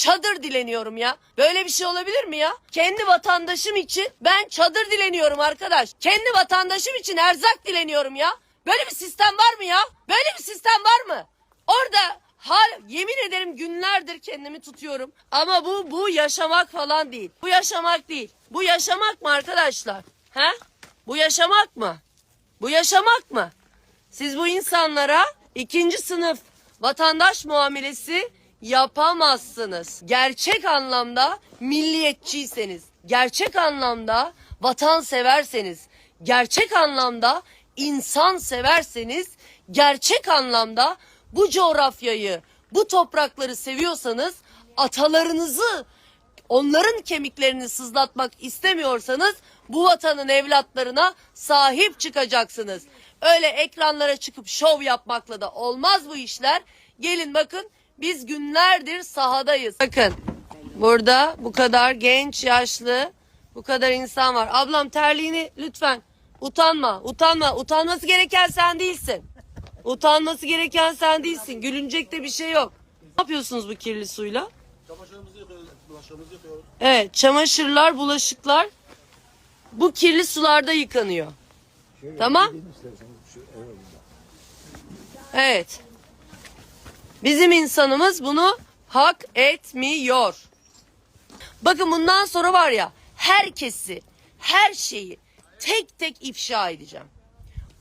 çadır dileniyorum ya. Böyle bir şey olabilir mi ya? Kendi vatandaşım için ben çadır dileniyorum arkadaş. Kendi vatandaşım için erzak dileniyorum ya. Böyle bir sistem var mı ya? Böyle bir sistem var mı? Orada hal yemin ederim günlerdir kendimi tutuyorum. Ama bu bu yaşamak falan değil. Bu yaşamak değil. Bu yaşamak mı arkadaşlar? He? Bu yaşamak mı? Bu yaşamak mı? Siz bu insanlara ikinci sınıf vatandaş muamelesi yapamazsınız. Gerçek anlamda milliyetçiyseniz, gerçek anlamda vatanseverseniz, gerçek anlamda insan severseniz, gerçek anlamda bu coğrafyayı, bu toprakları seviyorsanız atalarınızı onların kemiklerini sızlatmak istemiyorsanız bu vatanın evlatlarına sahip çıkacaksınız. Öyle ekranlara çıkıp şov yapmakla da olmaz bu işler. Gelin bakın biz günlerdir sahadayız. Bakın burada bu kadar genç, yaşlı, bu kadar insan var. Ablam terliğini lütfen utanma, utanma. Utanması gereken sen değilsin. Utanması gereken sen değilsin. Gülünecek de bir şey yok. Ne yapıyorsunuz bu kirli suyla? Çamaşırımızı yıkıyoruz, bulaşığımızı yıkıyoruz. Evet, çamaşırlar, bulaşıklar bu kirli sularda yıkanıyor. Tamam? Evet. Bizim insanımız bunu hak etmiyor. Bakın bundan sonra var ya herkesi, her şeyi tek tek ifşa edeceğim.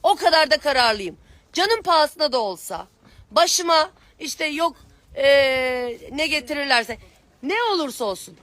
O kadar da kararlıyım. Canım pahasına da olsa başıma işte yok eee, ne getirirlerse ne olursa olsun